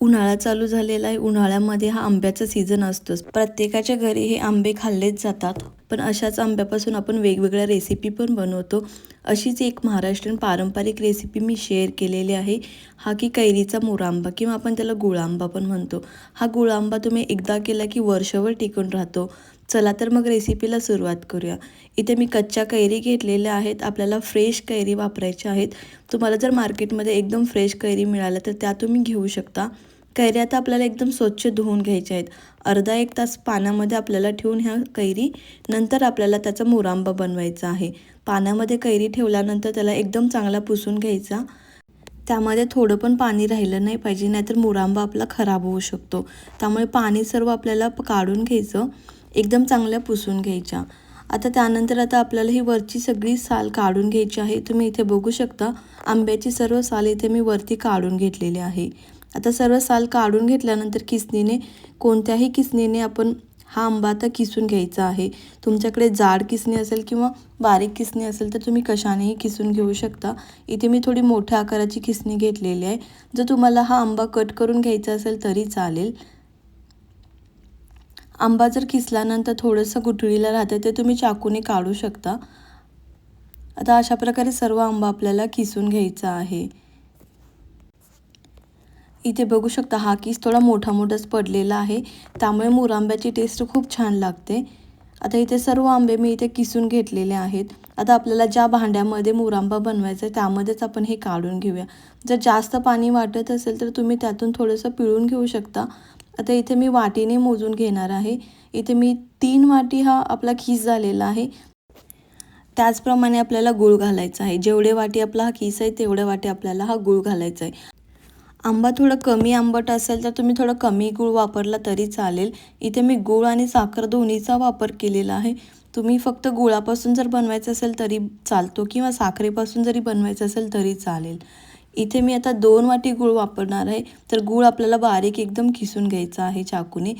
उन्हाळा चालू झालेला आहे. उन्हाळ्यामध्ये हा आंब्याचा सीझन असतोच. प्रत्येकाच्या घरी हे आंबे खाल्लेच जातात. पण अशाच आंब्यापासून आपण वेगवेगळ्या रेसिपी पण बनवतो. अशीच एक महाराष्ट्रीयन पारंपरिक रेसिपी मी शेअर केलेली आहे. हा की कैरीचा मोरांबा किंवा आपण त्याला गुळांबा पण म्हणतो. हा गुळांबा तुम्ही एकदा केला की वर्षभर टिकून राहतो. चला तर मग रेसिपीला सुरुवात करूया. इथे मी कच्च्या कैरी घेतलेल्या आहेत आपल्याला फ्रेश कैरी वापरायच्या आहेत. तुम्हाला जर मार्केटमध्ये एकदम फ्रेश कैरी मिळाल्या तर त्या तुम्ही घेऊ शकता. कैरी आता आपल्याला एकदम स्वच्छ धुवून घ्यायच्या आहेत. अर्धा एक तास पाण्यामध्ये आपल्याला ठेवून ह्या कैरी नंतर आपल्याला त्याचा मुरांबा बनवायचा आहे. पाण्यामध्ये कैरी ठेवल्यानंतर त्याला एकदम चांगला पुसून घ्यायचा. त्यामध्ये थोडं पण पाणी राहिलं नाही पाहिजे नाहीतर मुरांबा आपला खराब होऊ शकतो. त्यामुळे पाणी सर्व आपल्याला काढून घ्यायचं. एकदम चांगल्या पुसून घ्यायच्या. आता त्यानंतर आता आपल्याला ही वरची सगळी साल काढून घ्यायची आहे. तुम्ही इथे बघू शकता आंब्याची सर्व साल इथे मी वरती काढून घेतलेली आहे. आता सर्व साल काढून घेतल्यानंतर किसनीने कोणत्याही किसनीने आपण हा आंबा आता किसून घ्यायचा आहे. तुमच्याकडे जाड किसणी असेल किंवा बारीक किसणी असेल तर तुम्ही कशानेही किसून घेऊ शकता. इथे मी थोडी मोठ्या आकाराची किसणी घेतलेली आहे. जर तुम्हाला हा आंबा कट करून घ्यायचा असेल तरी चालेल. आंबा जर किसल्यानंतर थोडंसं गुठळीला राहतं ते तुम्ही चाकूने काढू शकता. आता अशा प्रकारे सर्व आंबा आपल्याला किसून घ्यायचा आहे. इथे बघू शकता हा किस थोडा मोठा मोठाच पडलेला आहे. त्यामुळे मुरांब्याची टेस्ट खूप छान लागते. आता इथे सर्व आंबे मी इथे किसून घेतलेले आहेत. आता आपल्याला ज्या भांड्यामध्ये मुरांबा बनवायचा आहे त्यामध्येच आपण हे काढून घेऊया. जर जास्त पाणी वाटत असेल तर तुम्ही त्यातून थोडंसं पिळून घेऊ शकता. आता इथे मी वाटीने मोजून घेणार आहे. इथे मी तीन वाटी हा आपला खीस झालेला आहे. त्याचप्रमाणे आपल्याला गूळ घालायचा आहे. जेवढे वाटी आपला हा खीस आहे तेवढ्या वाटी आपल्याला हा गूळ घालायचा आहे. आंबा थोडं कमी आंबट असेल तर तुम्ही थोडं कमी गूळ वापरला तरी चालेल. इथे मी गूळ आणि साखर दोन्हीचा वापर केलेला आहे. तुम्ही फक्त गुळापासून जर बनवायचं असेल तरी चालतो किंवा साखरेपासून जरी बनवायचं असेल तरी चालेल. इथे मी आता दोन वाटी गूळ वापरणार आहे. तर गूळ आपल्याला बारीक एकदम खिसून घ्यायचा आहे चाकूने.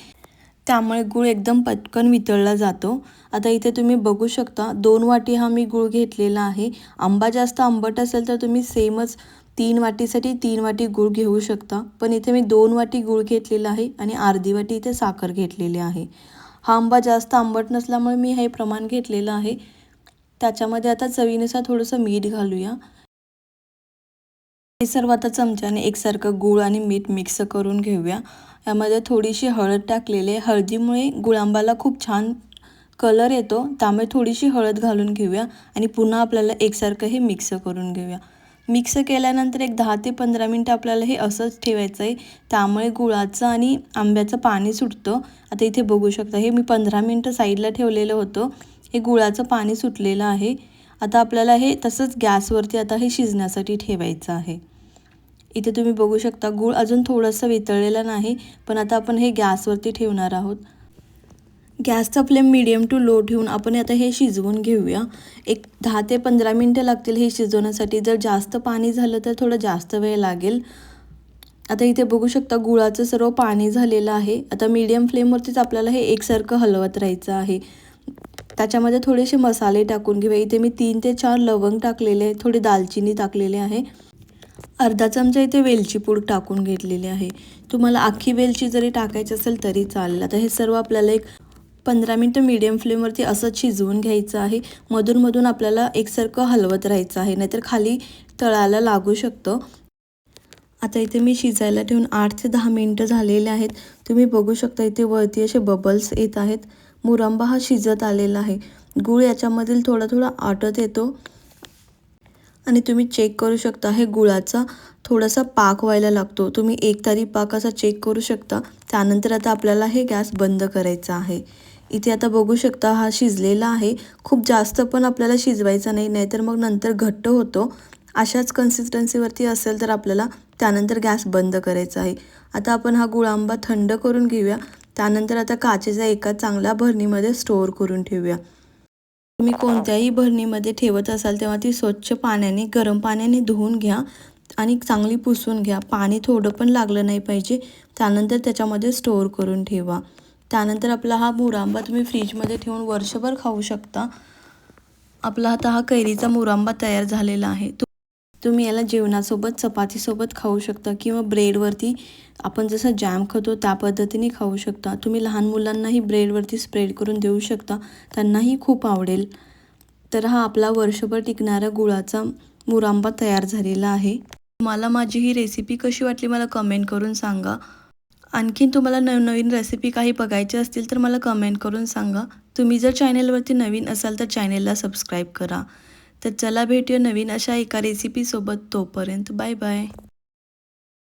त्यामुळे गूळ एकदम पटकन वितळला जातो. आता इथे तुम्ही बघू शकता दोन वाटी हा मी गूळ घेतलेला आहे. आंबा जास्त आंबट असेल तर तुम्ही सेमच तीन वाटीसाठी तीन वाटी गूळ घेऊ शकता. पण इथे मी दोन वाटी गूळ घेतलेला आहे आणि अर्धी वाटी इथे साखर घेतलेली आहे. हा आंबा जास्त आंबट नसल्यामुळे मी हे प्रमाण घेतलेलं आहे. त्याच्यामध्ये आता चवीनुसार थोडंसं मीठ घालूया. हे सर्व आता चमच्याने एकसारखं गूळ आणि मीठ मिक्स करून घेऊया. यामध्ये थोडीशी हळद टाकलेली आहे. हळदीमुळे गुळांबाला खूप छान कलर येतो. त्यामुळे थोडीशी हळद घालून घेऊया आणि पुन्हा आपल्याला एकसारखं हे मिक्स करून घेऊया. मिक्स केल्यानंतर एक दहा ते पंधरा मिनटं आपल्याला हे असंच ठेवायचं आहे. त्यामुळे गुळाचं आणि आंब्याचं पाणी सुटतं. आता इथे बघू शकता हे मी पंधरा मिनटं साईडला ठेवलेलं होतं. हे गुळाचं पाणी सुटलेलं आहे. आता आपल्याला हे तसंच गॅसवरती आता हे शिजण्यासाठी ठेवायचं आहे. इथे तुम्ही बघू शकता गूळ अजून थोडंसं वितळलेलं नाही पण आता आपण हे गॅसवरती ठेवणार आहोत. गॅसचा फ्लेम मिडियम टू लो ठेवून आपण आता हे शिजवून घेऊया. एक दहा ते पंधरा मिनटं लागतील हे शिजवण्यासाठी. जर जास्त पाणी झालं तर थोडं जास्त वेळ लागेल. आता इथे बघू शकता गुळाचं सर्व पाणी झालेलं आहे. आता मीडियम फ्लेमवरतीच आपल्याला हे एकसारखं हलवत राहायचं आहे. त्याच्यामध्ये थोडेसे मसाले टाकून घेऊया. इथे मी तीन ते चार लवंग टाकलेले आहे थोडी दालचिनी टाकलेले आहे. अर्धा चमचा इथे वेलची पूड टाकून घेतलेली आहे. तुम्हाला अख्खी वेलची जरी टाकायची असेल तरी चालेल. आता हे सर्व आपल्याला एक पंधरा मिनटं मीडियम फ्लेमवरती असं शिजवून घ्यायचं आहे. मधून मधून आपल्याला एकसारखं हलवत राहायचं आहे. नाहीतर खाली तळायला लागू शकतं. आता इथे मी शिजायला ठेवून आठ ते दहा मिनटं झालेले आहेत. तुम्ही बघू शकता इथे वरती असे बबल्स येत आहेत. मुरंबा हा शिजत आलेला आहे. गूळ याच्यामधील थोडा थोडा आटत येतो. आणि तुम्ही चेक करू शकता. हे गुळाचा थोडासा पाक व्हायला लागतो. तुम्ही एक तारी पाक असा चेक करू शकता. त्यानंतर आता आपल्याला हे गॅस बंद करायचा आहे. इथे आता बघू शकता हा शिजलेला आहे. खूप जास्त पण आपल्याला शिजवायचा नाही नाहीतर मग नंतर घट्ट होतो. अशाच कन्सिस्टन्सीवरती असेल तर आपल्याला त्यानंतर गॅस बंद करायचा आहे. आता आपण हा गुळांबा थंड करून घेऊया. त्यानंतर आता काचेच्या एका चांगल्या भरणीमध्ये स्टोअर करून ठेवूया. तुम्ही कोणत्याही भरणीमध्ये ठेवत असाल तेव्हा ती स्वच्छ पाण्याने गरम पाण्याने धुवून घ्या आणि चांगली पुसून घ्या. पाणी थोडं पण लागलं नाही पाहिजे त्यानंतर त्याच्यामध्ये स्टोअर करून ठेवा. त्यानंतर आपला हा मुरांबा तुम्ही फ्रीजमध्ये ठेवून वर्षभर खाऊ शकता. आपला आता हा कैरीचा मुरांबा तयार झालेला आहे. तुम्ही याला जेवणासोबत चपातीसोबत खाऊ शकता किंवा ब्रेडवरती आपण जसं जॅम खातो त्या पद्धतीने खाऊ शकता. तुम्ही लहान मुलांनाही ब्रेडवरती स्प्रेड करून देऊ शकता. त्यांनाही खूप आवडेल. तर हा आपला वर्षभर टिकणारा गुळाचा मुरांबा तयार झालेला आहे. मला माझी ही रेसिपी कशी वाटली मला कमेंट करून सांगा. आणखीन तुम्हाला नवनवीन रेसिपी काही बघायची असतील तर मला कमेंट करून सांगा. तुम्ही जर चॅनेलवरती नवीन असाल तर चॅनेलला सबस्क्राईब करा. तर चला भेटूया नवीन अशा एका रेसिपीसोबत तोपर्यंत बाय बाय